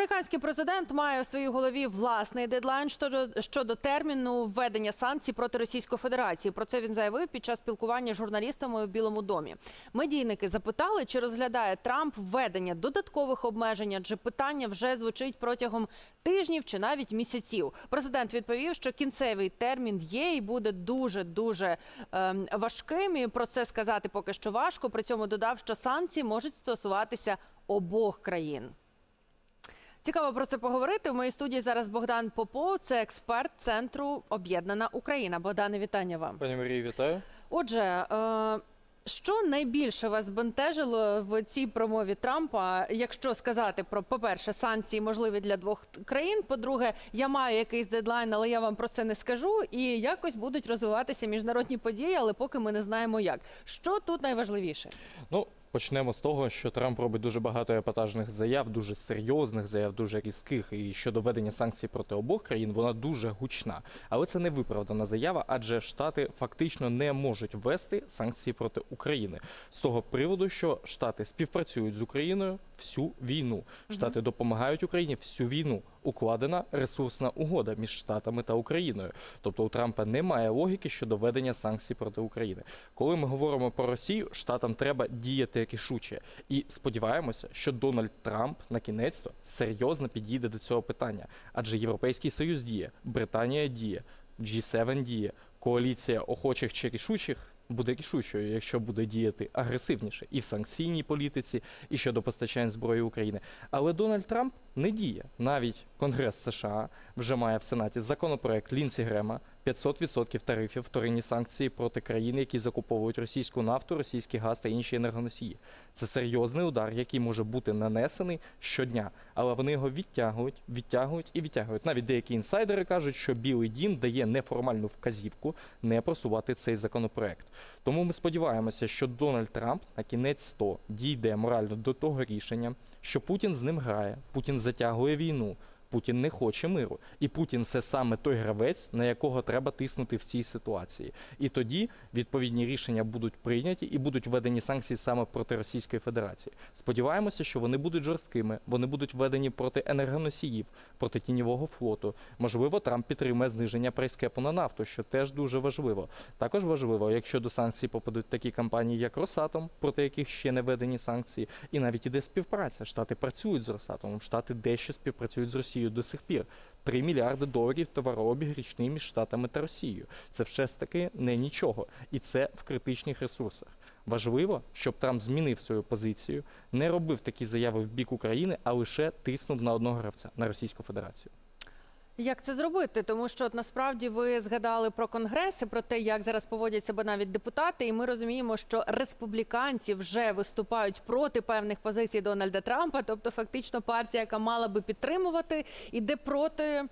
Американський президент має у своїй голові власний дедлайн щодо, щодо терміну введення санкцій проти Російської Федерації. Про це він заявив під час спілкування з журналістами у Білому домі. Медійники запитали, чи розглядає Трамп введення додаткових обмежень, адже питання вже звучить протягом тижнів чи навіть місяців. Президент відповів, що кінцевий термін є і буде дуже дуже ем, важким. І про це сказати поки що важко. При цьому додав, що санкції можуть стосуватися обох країн. Цікаво про це поговорити. У моїй студії зараз Богдан Попов, це експерт центру Об'єднана Україна. Богдане, вітання вам. Пані Марії, вітаю. Отже, е, що найбільше вас бентежило в цій промові Трампа, якщо сказати про, по-перше, санкції можливі для двох країн. По-друге, я маю якийсь дедлайн, але я вам про це не скажу. І якось будуть розвиватися міжнародні події, але поки ми не знаємо як. Що тут найважливіше? Ну, почнемо з того, що Трамп робить дуже багато епатажних заяв, дуже серйозних заяв, дуже різких. І щодо введення санкцій проти обох країн, вона дуже гучна. Але це не виправдана заява, адже Штати фактично не можуть ввести санкції проти України з того приводу, що Штати співпрацюють з Україною всю війну. Штати допомагають Україні всю війну. Укладена ресурсна угода між Штатами та Україною. Тобто у Трампа немає логіки щодо введення санкцій проти України. Коли ми говоримо про Росію, штатам треба діяти рішуче. І сподіваємося, що Дональд Трамп на кінець то серйозно підійде до цього питання. Адже Європейський Союз діє, Британія діє, G7 діє, коаліція охочих чи рішучих. Буде рішучою, якщо буде діяти агресивніше і в санкційній політиці, і щодо постачань зброї України. Але Дональд Трамп не діє. Навіть Конгрес США вже має в Сенаті законопроект Лінсі Грема 500% тарифів вторинні санкції проти країн, які закуповують російську нафту, російський газ та інші енергоносії. Це серйозний удар, який може бути нанесений щодня, але вони його відтягують, відтягують і відтягують. Навіть деякі інсайдери кажуть, що Білий Дім дає неформальну вказівку не просувати цей законопроект. Тому ми сподіваємося, що Дональд Трамп на кінець 100 дійде морально до того рішення, що Путін з ним грає, Путін затягує війну. Путін не хоче миру, і Путін це саме той гравець, на якого треба тиснути в цій ситуації. І тоді відповідні рішення будуть прийняті і будуть введені санкції саме проти Російської Федерації. Сподіваємося, що вони будуть жорсткими, вони будуть введені проти енергоносіїв, проти тіньового флоту. Можливо, Трамп підтримає зниження прайскепу на нафту, що теж дуже важливо. Також важливо, якщо до санкцій попадуть такі компанії, як Росатом, проти яких ще не введені санкції, і навіть іде співпраця. Штати працюють з Росатомом, штати дещо співпрацюють з Росією до сих пір. 3 мільярди доларів товарообіг річний між штатами та Росією. Це все ж таки не нічого, і це в критичних ресурсах. Важливо, щоб Трамп змінив свою позицію, не робив такі заяви в бік України, а лише тиснув на одного гравця на Російську Федерацію. Як це зробити? Тому що от насправді ви згадали про конгреси, про те, як зараз поводять себе навіть депутати, і ми розуміємо, що республіканці вже виступають проти певних позицій Дональда Трампа. Тобто, фактично, партія, яка мала би підтримувати, іде проти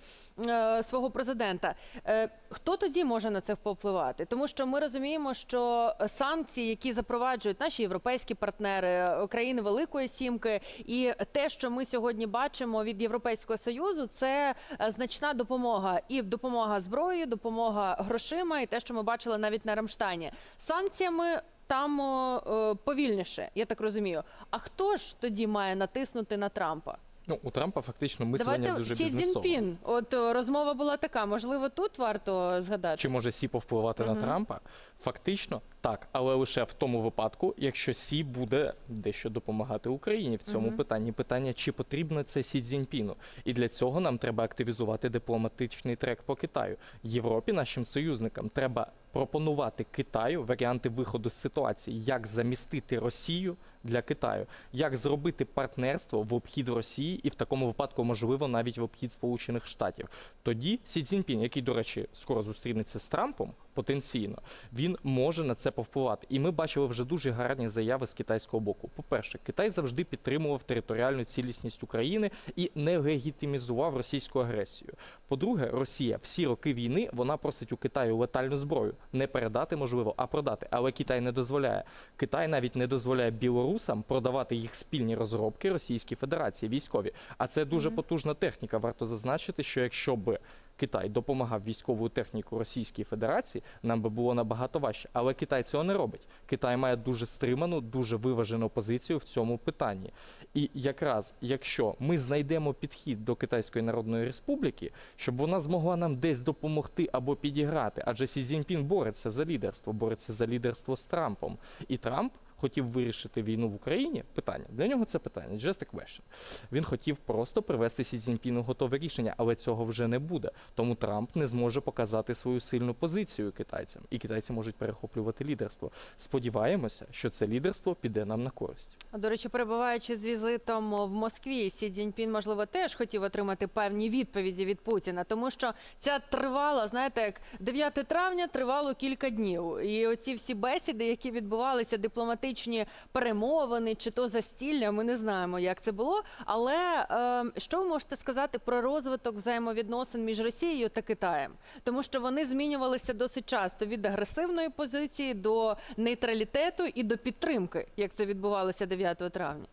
е, свого президента. Е, хто тоді може на це впливати? Тому що ми розуміємо, що санкції, які запроваджують наші європейські партнери, е, країни Великої Сімки, і те, що ми сьогодні бачимо від Європейського союзу, це е, значна допомога і допомога зброї, допомога грошима, і те, що ми бачили навіть на Рамштайні. Санкціями там о, е, повільніше, я так розумію. А хто ж тоді має натиснути на Трампа? Ну у Трампа фактично мислення Давайте дуже Сі бізнесове. Цзіньпін. От о, розмова була така. Можливо, тут варто згадати. Чи може Сі повпливати на Трампа? Фактично так, але лише в тому випадку, якщо Сі буде дещо допомагати Україні в цьому питанні. Питання, чи потрібно це Сі Цзіньпіну. І для цього нам треба активізувати дипломатичний трек по Китаю. Європі, нашим союзникам, треба пропонувати Китаю варіанти виходу з ситуації, як замістити Росію для Китаю, як зробити партнерство в обхід Росії, і в такому випадку, можливо, навіть в обхід Сполучених Штатів. Тоді Сі Цзіньпін, який, до речі, скоро зустрінеться з Трампом, потенційно, він може на це повпливати. І ми бачили вже дуже гарні заяви з китайського боку. По-перше, Китай завжди підтримував територіальну цілісність України і не легітимізував російську агресію. По-друге, Росія всі роки війни вона просить у Китаю летальну зброю не передати, можливо, а продати. Але Китай не дозволяє. Китай навіть не дозволяє білорусам продавати їх спільні розробки Російській Федерації військові. А це дуже потужна техніка. Варто зазначити, що якщо б Китай допомагав військову техніку Російській Федерації, нам би було набагато важче. Але Китай цього не робить. Китай має дуже стриману, дуже виважену позицію в цьому питанні. І якраз якщо ми знайдемо підхід до Китайської Народної Республіки, щоб вона змогла нам десь допомогти або підіграти, адже Сі Цзіньпін бореться за лідерство, бореться за лідерство з Трампом. І Трамп хотів вирішити війну в Україні. Питання для нього це питання. Just a question. Він хотів просто привести Сі Цзіньпіну готове рішення, але цього вже не буде. Тому Трамп не зможе показати свою сильну позицію китайцям, і китайці можуть перехоплювати лідерство. Сподіваємося, що це лідерство піде нам на користь. А, До речі, перебуваючи з візитом в Москві, Сі Цзіньпін, можливо, теж хотів отримати певні відповіді від Путіна, тому що ця тривала, знаєте, як 9 травня тривало кілька днів. І оці всі бесіди, які відбувалися, дипломатичні перемовини чи то застілля, ми не знаємо, як це було. Але е, що ви можете сказати про розвиток взаємовідносин між Росією та Китаєм? Тому що вони змінювалися досить часто від агресивної позиції до нейтралітету і до підтримки, як це відбувалося 9 травня.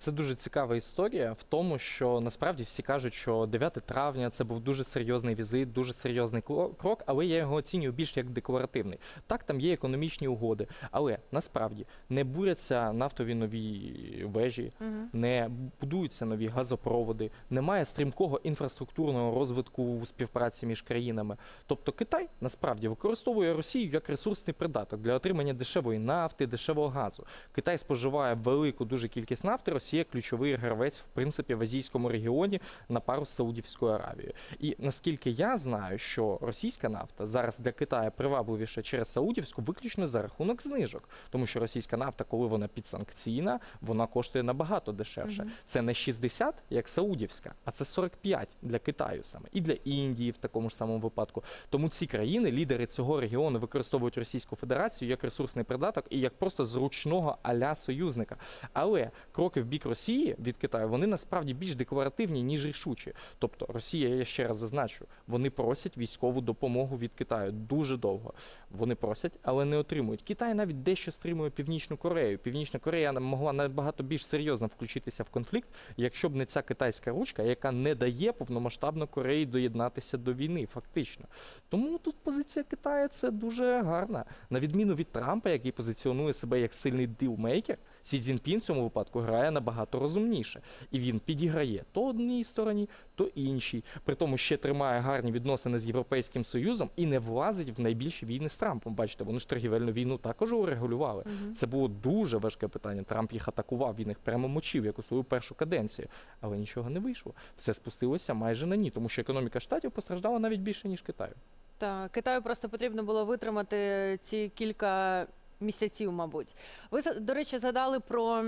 Це дуже цікава історія в тому, що насправді всі кажуть, що 9 травня це був дуже серйозний візит, дуже серйозний крок, але я його оцінюю більш як декоративний. Так, там є економічні угоди, але насправді не буряться нафтові нові вежі, не будуються нові газопроводи, немає стрімкого інфраструктурного розвитку у співпраці між країнами. Тобто Китай насправді використовує Росію як ресурсний придаток для отримання дешевої нафти, дешевого газу. Китай споживає велику дуже кількість нафти. Росія ключовий гравець, в принципі, в азійському регіоні на пару з Саудівською Аравією. І наскільки я знаю, що російська нафта зараз для Китаю привабливіша через Саудівську виключно за рахунок знижок, тому що російська нафта, коли вона підсанкційна, вона коштує набагато дешевше. Це не 60, як Саудівська, а це 45 для Китаю саме і для Індії в такому ж самому випадку. Тому ці країни, лідери цього регіону, використовують Російську Федерацію як ресурсний придаток і як просто зручного аля союзника. Але кроки в бік Росії від Китаю вони насправді більш декларативні ніж рішучі. Тобто Росія, я ще раз зазначу, вони просять військову допомогу від Китаю дуже довго. Вони просять, але не отримують. Китай навіть дещо стримує Північну Корею. Північна Корея могла набагато більш серйозно включитися в конфлікт, якщо б не ця китайська ручка, яка не дає повномасштабно Кореї доєднатися до війни, фактично. Тому тут позиція Китаю це дуже гарна. На відміну від Трампа, який позиціонує себе як сильний дилмейкер, Сі Цзіньпін в цьому випадку грає набагато розумніше. І він підіграє то одній стороні, то іншій. При тому ще тримає гарні відносини з Європейським Союзом і не влазить в найбільші війни з Трампом. Бачите, вони ж торгівельну війну також урегулювали. Це було дуже важке питання. Трамп їх атакував, він їх прямо мочив, як у свою першу каденцію. Але нічого не вийшло. Все спустилося майже на ні, тому що економіка штатів постраждала навіть більше, ніж Китаю. Так, Китаю просто потрібно було витримати ці кілька місяців, мабуть. Ви до речі згадали про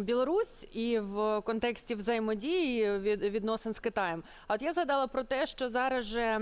Білорусь і в контексті взаємодії від, відносин з Китаєм. А от я згадала про те, що зараз же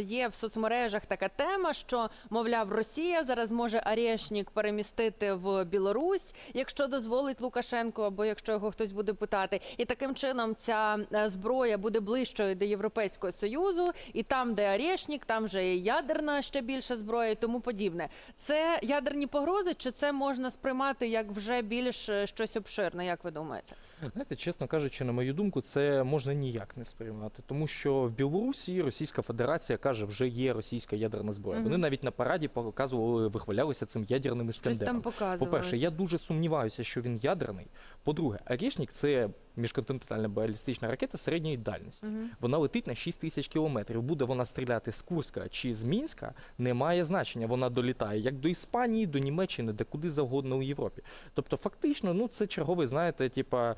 є в соцмережах така тема, що мовляв, Росія зараз може Арєшнік перемістити в Білорусь, якщо дозволить Лукашенко, або якщо його хтось буде питати. І таким чином ця е, зброя буде ближчою до Європейського союзу, і там, де Арєшнік, там вже і ядерна ще більше зброя і тому подібне. Це ядерні погрози, чи це можна сприймати як вже більш е, щось обширне? Як ви думаєте? Знаєте, чесно кажучи, на мою думку, це можна ніяк не сприймати, тому що в Білорусі Російська Федерація каже, вже є російська ядерна зброя. Вони навіть на параді показували, вихвалялися цим ядерним Щось там іскандером. показували. По-перше, я дуже сумніваюся, що він ядерний. По-друге, Арєшнік це міжконтинентальна балістична ракета середньої дальності. Вона летить на 6 тисяч кілометрів. Буде вона стріляти з Курська чи з Мінська, не має значення. Вона долітає як до Іспанії, до Німеччини, де куди завгодно у Європі. Тобто, фактично, ну це черговий, знаєте, типа.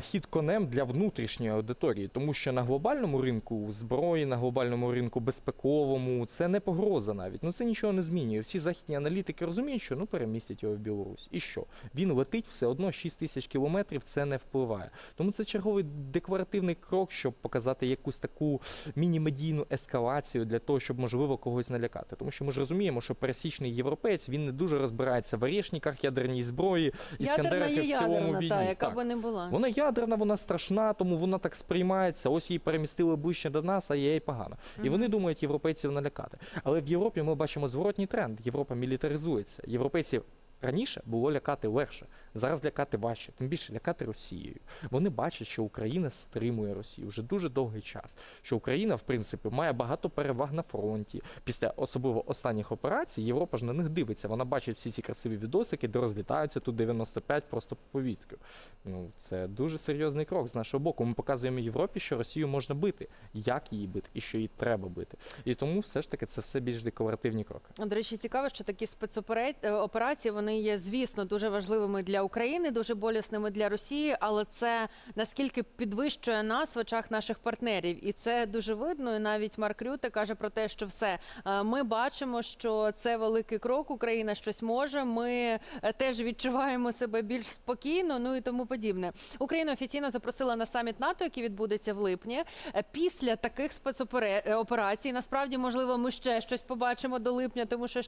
Хід конем для внутрішньої аудиторії, тому що на глобальному ринку зброї, на глобальному ринку безпековому це не погроза навіть. Ну це нічого не змінює. Всі західні аналітики розуміють, що ну перемістять його в Білорусь. І що? Він летить все одно 6 тисяч кілометрів, це не впливає. Тому це черговий декларативний крок, щоб показати якусь таку міні-медійну ескалацію для того, щоб можливо когось налякати. Тому що ми ж розуміємо, що пересічний європеєць він не дуже розбирається в орешниках, ядерній зброї, іскандерах і в цілому війні. та, яка Так. би не була. Вона ядерна, вона страшна, тому вона так сприймається. Ось її перемістили ближче до нас, а їй погано. І вони думають європейців налякати. Але в Європі ми бачимо зворотній тренд. Європа мілітаризується. Європейці Раніше було лякати легше, зараз лякати важче, тим більше лякати Росією. Вони бачать, що Україна стримує Росію вже дуже довгий час. Що Україна, в принципі, має багато переваг на фронті. Після особливо останніх операцій Європа ж на них дивиться. Вона бачить всі ці красиві відосики, де розлітаються тут 95 просто по повітрю. Ну це дуже серйозний крок з нашого боку. Ми показуємо Європі, що Росію можна бити, як її бити і що її треба бити. І тому все ж таки це все більш декларативні кроки. До речі, цікаво, що такі спецоперації вони є, звісно, дуже важливими для України, дуже болісними для Росії, але це наскільки підвищує нас в очах наших партнерів, і це дуже видно. І навіть Марк Рюте каже про те, що все е, ми бачимо, що це великий крок. Україна щось може. Ми е, теж відчуваємо себе більш спокійно. Ну і тому подібне. Україна офіційно запросила на саміт НАТО, який відбудеться в липні. Е, Після таких спецоперацій насправді можливо ми ще щось побачимо до липня, тому що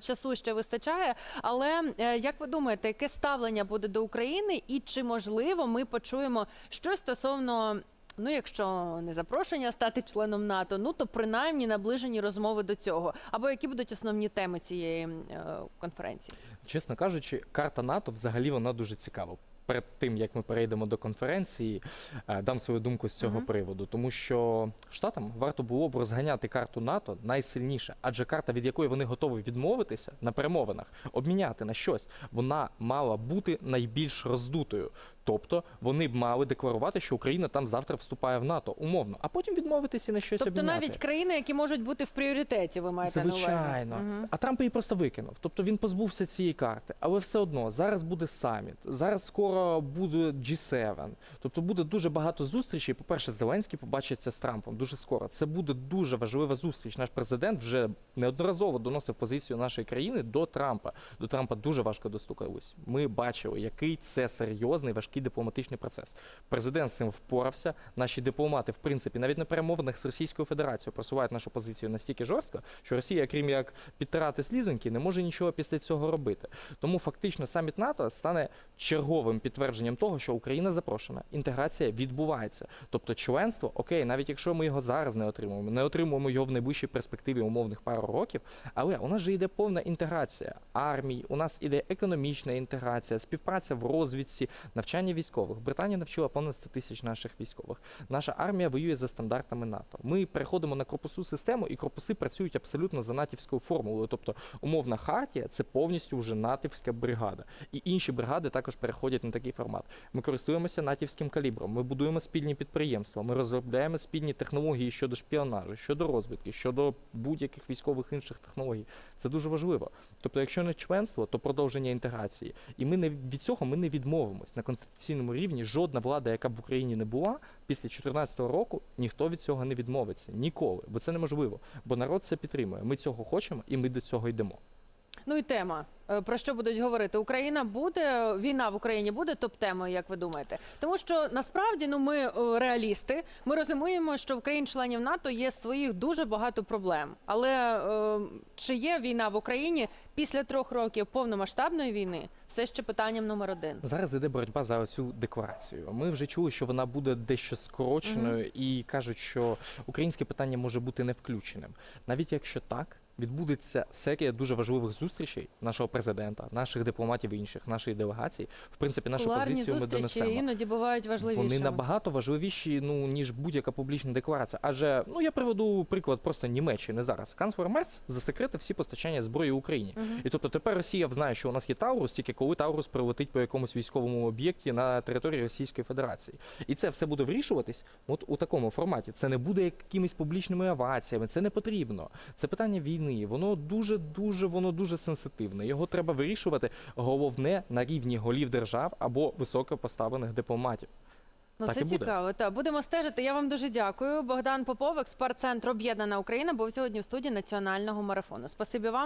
часу ще вистачає. Але е, як ви думаєте, яке ставлення буде до України, і чи можливо ми почуємо щось стосовно? Ну, якщо не запрошення стати членом НАТО, ну то принаймні наближені розмови до цього. Або які будуть основні теми цієї е, конференції? Чесно кажучи, карта НАТО взагалі вона дуже цікава. Перед тим як ми перейдемо до конференції, е, дам свою думку з цього Мгм. приводу, тому що штатам варто було б розганяти карту НАТО найсильніше, адже карта, від якої вони готові відмовитися на перемовинах, обміняти на щось, вона мала бути найбільш роздутою. Тобто вони б мали декларувати, що Україна там завтра вступає в НАТО, умовно, а потім відмовитися на щось Тобто обміняти. навіть країни, які можуть бути в пріоритеті, ви маєте на увазі? Звичайно. А Трамп її просто викинув. Тобто він позбувся цієї карти. Але все одно зараз буде саміт. Зараз скоро буде G7. Тобто буде дуже багато зустрічей. По-перше, Зеленський побачиться з Трампом дуже скоро. Це буде дуже важлива зустріч. Наш президент вже неодноразово доносив позицію нашої країни до Трампа. До Трампа дуже важко достукались. Ми бачили, який це серйозний важкий дипломатичний процес. Президент з цим впорався. Наші дипломати, в принципі, навіть на перемовинах з Російською Федерацією просувають нашу позицію настільки жорстко, що Росія, крім як підтирати слізоньки, не може нічого після цього робити. Тому фактично саміт НАТО стане черговим підтвердженням того, що Україна запрошена, інтеграція відбувається. Тобто членство, окей, навіть якщо ми його зараз не отримуємо, не отримуємо його в найближчій перспективі умовних пару років, але у нас же йде повна інтеграція армій, у нас іде економічна інтеграція, співпраця в розвідці, навчання військових. Британія навчила понад 100 тисяч наших військових. Наша армія воює за стандартами НАТО. Ми переходимо на корпусу систему, і корпуси працюють абсолютно за натівською формулою. Тобто, умовна хартія це повністю вже натівська бригада. І інші бригади також переходять на такий формат. Ми користуємося натівським калібром. Ми будуємо спільні підприємства. Ми розробляємо спільні технології щодо шпіонажу, щодо розвідки, щодо будь-яких військових інших технологій. Це дуже важливо. Тобто, якщо не членство, то продовження інтеграції. І ми не від цього ми не відмовимось на конституційному рівні. Жодна влада, яка б в Україні не була, після 2014 року ніхто від цього не відмовиться ніколи, бо це неможливо. Бо народ це підтримує. Ми цього хочемо, і ми до цього йдемо. Ну і тема. Е, Про що будуть говорити? Україна буде війна в Україні буде топ-темою, як ви думаєте? Тому що насправді ну ми е, реалісти. Ми розуміємо, що в країн-членів НАТО є своїх дуже багато проблем. Але е, чи є війна в Україні після трьох років повномасштабної війни? Все ще питанням номер один. Зараз іде боротьба за цю декларацію. Ми вже чули, що вона буде дещо скороченою, і кажуть, що українське питання може бути не включеним. Навіть якщо так, відбудеться серія дуже важливих зустрічей нашого президента, наших дипломатів і інших, нашої делегації. В принципі, нашу Кулуарні позицію ми донесемо. іноді бувають важливішими. Вони набагато важливіші, ну ніж будь-яка публічна декларація. Адже ну я приведу приклад просто Німеччини зараз. Канцлер Мерц засекретив всі постачання зброї Україні. Мгм. І тобто тепер Росія знає, що у нас є Таурус, тільки коли Таурус прилетить по якомусь військовому об'єкті на території Російської Федерації. І це все буде вирішуватись от у такому форматі. Це не буде якимись публічними аваціями. Це не потрібно. Це питання війни. Воно дуже, дуже, воно дуже сенситивне. Його треба вирішувати головне на рівні голів держав або високопоставлених дипломатів. Ну, Так це цікаво. Та будемо стежити. Я вам дуже дякую. Богдан Попов, експерт центру Об'єднана Україна, був сьогодні в студії національного марафону. Спасибі вам.